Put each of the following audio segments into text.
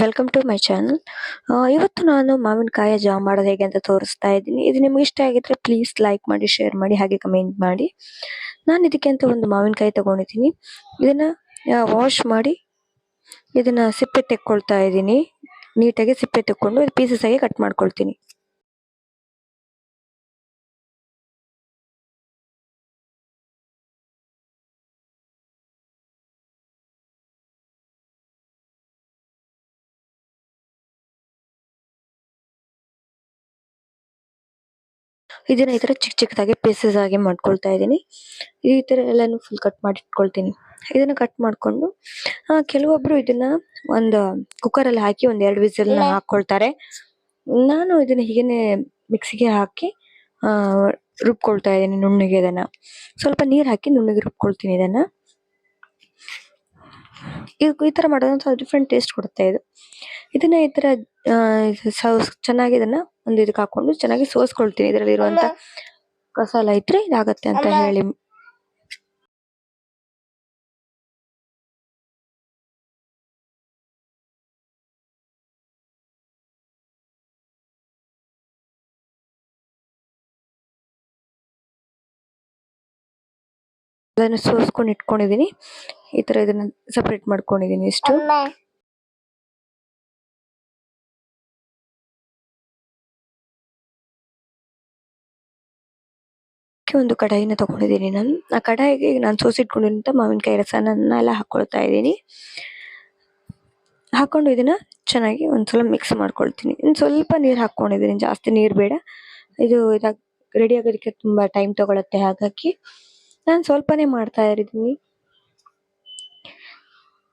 Welcome to my channel ಇವತ್ತು ನಾನು ಮಾವಿನಕಾಯಿ ಜಾಮ್ ಮಾಡೋದು ಹೇಗೆ ಅಂತ ತೋರಿಸ್ತಾ ಇದ್ದೀನಿ. ಇದು ನಿಮ್ಗೆ ಇಷ್ಟ ಆಗಿದ್ರೆ ಪ್ಲೀಸ್ ಲೈಕ್ ಮಾಡಿ ಶೇರ್ ಮಾಡಿ, ಹಾಗೆ ಕಮೆಂಟ್ ಮಾಡಿ. ನಾನು ಇದಕ್ಕೆ ಅಂತ ಒಂದು ಮಾವಿನಕಾಯಿ ತಗೊಂಡಿದ್ದೀನಿ. ಇದನ್ನ ವಾಶ್ ಮಾಡಿ ಇದನ್ನ ಸಿಪ್ಪೆ ತೆಕ್ಕೊಳ್ತಾ ಇದ್ದೀನಿ. ನೀಟಾಗಿ ಸಿಪ್ಪೆ ತೆಕ್ಕೊಂಡು ಪೀಸಸ್ ಆಗಿ ಕಟ್ ಮಾಡ್ಕೊಳ್ತೀನಿ. ಇದನ್ನ ಈ ಥರ ಚಿಕ್ಕ ಚಿಕ್ಕದಾಗಿ ಪೀಸಸ್ ಆಗಿ ಮಾಡ್ಕೊಳ್ತಾ ಇದ್ದೀನಿ. ಈ ಥರ ಎಲ್ಲಾನು ಫುಲ್ ಕಟ್ ಮಾಡಿ ಇಟ್ಕೊಳ್ತೀನಿ. ಇದನ್ನ ಕಟ್ ಮಾಡ್ಕೊಂಡು ಕೆಲವೊಬ್ಬರು ಇದನ್ನು ಒಂದು ಕುಕ್ಕರ್ ಅಲ್ಲಿ ಹಾಕಿ ಒಂದು ಎರಡು ವಿಸಿಲ್ ಹಾಕ್ಕೊಳ್ತಾರೆ ಹಾಕೊಳ್ತಾರೆ. ನಾನು ಇದನ್ನ ಹೀಗೇನೆ ಮಿಕ್ಸಿಗೆ ಹಾಕಿ ರುಬ್ಕೊಳ್ತಾ ಇದ್ದೀನಿ ನುಣ್ಣಗೆ ಇದನ್ನ. ಸ್ವಲ್ಪ ನೀರು ಹಾಕಿ ನುಣ್ಣಗೆ ರುಬ್ಕೊಳ್ತೀನಿ ಇದನ್ನ. ಈ ಥರ ಮಾಡೋದಂತ ಡಿಫ್ರೆಂಟ್ ಟೇಸ್ಟ್ ಕೊಡುತ್ತೆ ಇದು. ಇದನ್ನ ಈ ತರ ಚೆನ್ನಾಗಿ ಇದನ್ನ ಒಂದು ಇದಕ್ಕೆ ಹಾಕೊಂಡು ಚೆನ್ನಾಗಿ ಸೋಸ್ಕೊಳ್ತೀನಿ. ಇದರಲ್ಲಿ ಇರುವಂತ ಕಸ ಎಲ್ಲ ಇದ್ರೆ ಇದಾಗತ್ತೆ ಅಂತ ಹೇಳಿ. ಅದನ್ನು ಸೋಸ್ಕೊಂಡು ಇಟ್ಕೊಂಡಿದೀನಿ. ಈ ತರ ಇದನ್ನ ಸೆಪರೇಟ್ ಮಾಡ್ಕೊಂಡಿದೀನಿ ಇಷ್ಟು. ಒಂದು ಕಡಾಯಿನ ತಗೊಂಡಿದ್ದೀನಿ. ನಾನು, ಆ ಕಡಾಯಿಗೆ ನಾನು ಸೋಸಿಟ್ಕೊಂಡಿರೋಂಥ ಮಾವಿನಕಾಯಿ ರಸನನ್ನ ಎಲ್ಲ ಹಾಕ್ಕೊಳ್ತಾ ಇದ್ದೀನಿ. ಹಾಕ್ಕೊಂಡು ಇದನ್ನು ಚೆನ್ನಾಗಿ ಒಂದು ಸ್ವಲ್ಪ ಮಿಕ್ಸ್ ಮಾಡ್ಕೊಳ್ತೀನಿ. ಇನ್ನು ಸ್ವಲ್ಪ ನೀರು ಹಾಕ್ಕೊಂಡಿದ್ದೀನಿ ಜಾಸ್ತಿ ನೀರು ಬೇಡ. ಇದು ಇದಾಗ ರೆಡಿ ಆಗೋದಕ್ಕೆ ತುಂಬ ಟೈಮ್ ತೊಗೊಳತ್ತೆ. ಹಾಗಾಗಿ ನಾನು ಸ್ವಲ್ಪನೇ ಮಾಡ್ತಾ ಇದ್ದೀನಿ.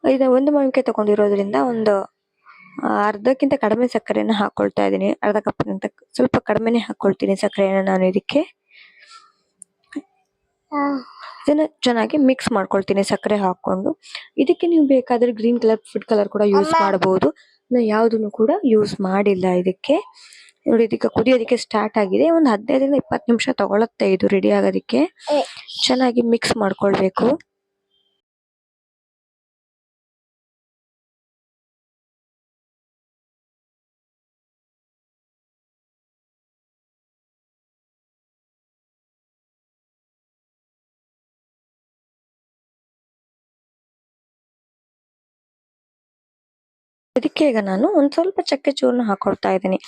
ಇದು ಒಂದು ಮಾವಿನಕಾಯಿ ತೊಗೊಂಡಿರೋದ್ರಿಂದ ಒಂದು ಅರ್ಧಕ್ಕಿಂತ ಕಡಿಮೆ ಸಕ್ಕರೆಯನ್ನು ಹಾಕ್ಕೊಳ್ತಾ ಇದ್ದೀನಿ. ಅರ್ಧ ಕಪ್ಗಿಂತ ಸ್ವಲ್ಪ ಕಡಿಮೆನೇ ಹಾಕ್ಕೊಳ್ತೀನಿ ಸಕ್ಕರೆಯನ್ನು ನಾನು ಇದಕ್ಕೆ. ಇದನ್ನ ಚೆನ್ನಾಗಿ ಮಿಕ್ಸ್ ಮಾಡ್ಕೊಳ್ತೀನಿ ಸಕ್ಕರೆ ಹಾಕೊಂಡು ಇದಕ್ಕೆ ನೀವು ಬೇಕಾದ್ರೆ ಗ್ರೀನ್ ಕಲರ್ ಫುಡ್ ಕಲರ್ ಕೂಡ ಯೂಸ್ ಮಾಡಬಹುದು ನಾ ಯಾವುದನ್ನು ಕೂಡ ಯೂಸ್ ಮಾಡಿಲ್ಲ ಇದಕ್ಕೆ. ನೋಡಿ ಇದಕ್ಕೆ ಕುದಿಯೋದಕ್ಕೆ ಸ್ಟಾರ್ಟ್ ಆಗಿದೆ. ಒಂದು ಹದಿನೈದರಿಂದ ಇಪ್ಪತ್ತು ನಿಮಿಷ ತಗೊಳತ್ತೆ ಇದು ರೆಡಿ ಆಗೋದಕ್ಕೆ. ಚೆನ್ನಾಗಿ ಮಿಕ್ಸ್ ಮಾಡ್ಕೊಳ್ಬೇಕು. ಇದಕ್ಕೆ ಈಗ ನಾನು ಒಂದು ಸ್ವಲ್ಪ ಚಕ್ಕೆ ಚೂರ್ನ ಹಾಕೊಳ್ತಾ ಇದ್ದೀನಿ.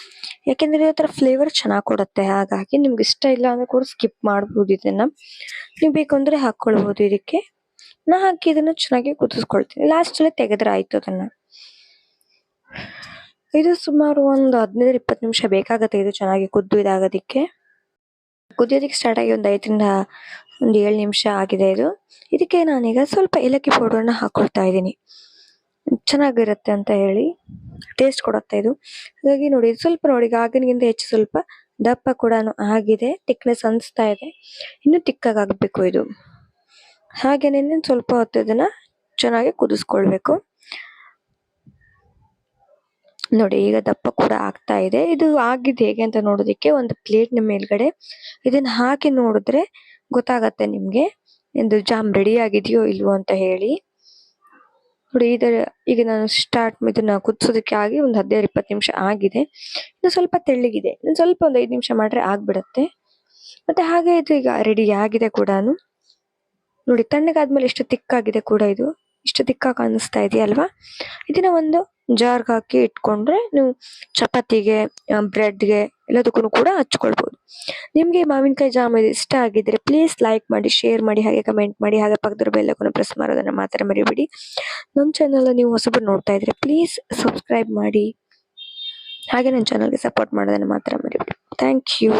ಯಾಕೆಂದ್ರೆ ಇದರ ಫ್ಲೇವರ್ ಚೆನ್ನಾಗಿ ಕೊಡುತ್ತೆ. ಹಾಗಾಗಿ ನಿಮ್ಗೆ ಇಷ್ಟ ಇಲ್ಲ ಅಂದ್ರೆ ಕೂಡ ಸ್ಕಿಪ್ ಮಾಡ್ಬೋದು ಇದನ್ನ. ನೀವು ಬೇಕು ಅಂದ್ರೆ ಹಾಕೊಳ್ಬಹುದು ಇದಕ್ಕೆ. ನಾ ಹಾಕಿ ಇದನ್ನ ಚೆನ್ನಾಗಿ ಕುದಿಸ್ಕೊಳ್ತೀನಿ. ಲಾಸ್ಟ್ ಅಲ್ಲಿ ತೆಗೆದ್ರೆ ಆಯ್ತು ಅದನ್ನ. ಇದು ಸುಮಾರು ಒಂದು ಹದಿನೈದು ಇಪ್ಪತ್ತು ನಿಮಿಷ ಬೇಕಾಗುತ್ತೆ ಇದು ಚೆನ್ನಾಗಿ ಕುದ್ದು ಇದಾಗೋದಿಕ್ಕೆ ಕುದಿಯೋದಕ್ಕೆ ಸ್ಟಾರ್ಟ್ ಆಗಿ ಒಂದು ಐದರಿಂದ ಒಂದು ಏಳು ನಿಮಿಷ ಆಗಿದೆ ಇದು. ಇದಕ್ಕೆ ನಾನೀಗ ಸ್ವಲ್ಪ ಏಲಕ್ಕಿ ಪೌಡರ್ನ ಹಾಕೊಳ್ತಾ ಇದ್ದೀನಿ. ಚೆನ್ನಾಗಿರುತ್ತೆ ಅಂತ ಹೇಳಿ ಟೇಸ್ಟ್ ಕೊಡುತ್ತೆ ಇದು. ಹಾಗಾಗಿ ನೋಡಿ ಸ್ವಲ್ಪ ನೋಡಿ ಆಗಿನಗಿಂತ ಹೆಚ್ಚು ಸ್ವಲ್ಪ ದಪ್ಪ ಕೂಡ ಆಗಿದೆ ತಿಕ್ನೆಸ್ ಅನಿಸ್ತಾ ಇದೆ. ಇನ್ನು ತಿಕ್ಕಾಗಬೇಕು ಇದು. ಹಾಗೇನೆ ಸ್ವಲ್ಪ ಹೊತ್ತು ಇದನ್ನು ಚೆನ್ನಾಗಿ ಕುದಿಸ್ಕೊಳ್ಬೇಕು. ನೋಡಿ, ಈಗ ದಪ್ಪ ಕೂಡ ಆಗ್ತಾ ಇದೆ. ಇದು ಆಗಿದೆ ಹೇಗೆ ಅಂತ ನೋಡೋದಿಕ್ಕೆ ಒಂದು ಪ್ಲೇಟ್ನ ಮೇಲ್ಗಡೆ ಇದನ್ನ ಹಾಕಿ ನೋಡಿದ್ರೆ ಗೊತ್ತಾಗತ್ತೆ ನಿಮಗೆ. ಎಂದು ಜಾಮ್ ರೆಡಿ ಆಗಿದೆಯೋ ಇಲ್ವೋ ಅಂತ ಹೇಳಿ. ನೋಡಿ ಇದರ ಈಗ ನಾನು ಸ್ಟಾರ್ಟ್ ಇದನ್ನ ಕುದಿಸೋದಕ್ಕೆ ಆಗಿ ಒಂದು ಹದಿನೈದು, ಇಪ್ಪತ್ತು ನಿಮಿಷ ಆಗಿದೆ. ಇನ್ನು ಸ್ವಲ್ಪ ತೆಳ್ಳಗಿದೆ. ಇನ್ನು ಸ್ವಲ್ಪ ಒಂದು ಐದು ನಿಮಿಷ ಮಾಡ್ರೆ ಆಗ್ಬಿಡತ್ತೆ. ಮತ್ತೆ ಹಾಗೆ ಇದು ಈಗ ರೆಡಿ ಆಗಿದೆ ಕೂಡ ನೋಡಿ, ತಣ್ಣಗಾದ್ಮೇಲೆ ಎಷ್ಟು ತಿಕ್ಕಾಗಿದೆ ಕೂಡ ಇದು. ಇಷ್ಟು ದಿಕ್ಕ ಕಾಣಿಸ್ತಾ ಇದೆಯಲ್ವಾ? ಇದನ್ನ ಒಂದು ಜಾರ್ಗ್ ಹಾಕಿ ಇಟ್ಕೊಂಡ್ರೆ ನೀವು ಚಪಾತಿಗೆ ಬ್ರೆಡ್ಗೆ ಎಲ್ಲದಕ್ಕೂ ಕೂಡ ಹಚ್ಕೊಳ್ಬಹುದು ನಿಮ್ಗೆ ಮಾವಿನಕಾಯಿ ಜಾಮ್ ಇಷ್ಟ ಆಗಿದ್ರೆ ಪ್ಲೀಸ್ ಲೈಕ್ ಮಾಡಿ ಶೇರ್ ಮಾಡಿ, ಹಾಗೆ ಕಮೆಂಟ್ ಮಾಡಿ, ಹಾಗೆ ಪಕ್ಕದ ಬೆಲ್ಲಕ್ಕೂ ಪ್ರೆಸ್ ಮಾಡೋದನ್ನ ಮಾತ್ರ ಮರಿಬೇಡಿ. ನಮ್ಮ ಚಾನಲ್ ನೀವು ಹೊಸಬರು ನೋಡ್ತಾ ಇದ್ರೆ ಪ್ಲೀಸ್ ಸಬ್ಸ್ಕ್ರೈಬ್ ಮಾಡಿ, ಹಾಗೆ ನನ್ನ ಚಾನಲ್ಗೆ ಸಪೋರ್ಟ್ ಮಾಡೋದನ್ನ ಮಾತ್ರ ಮರಿಬೇಡಿ. Thank you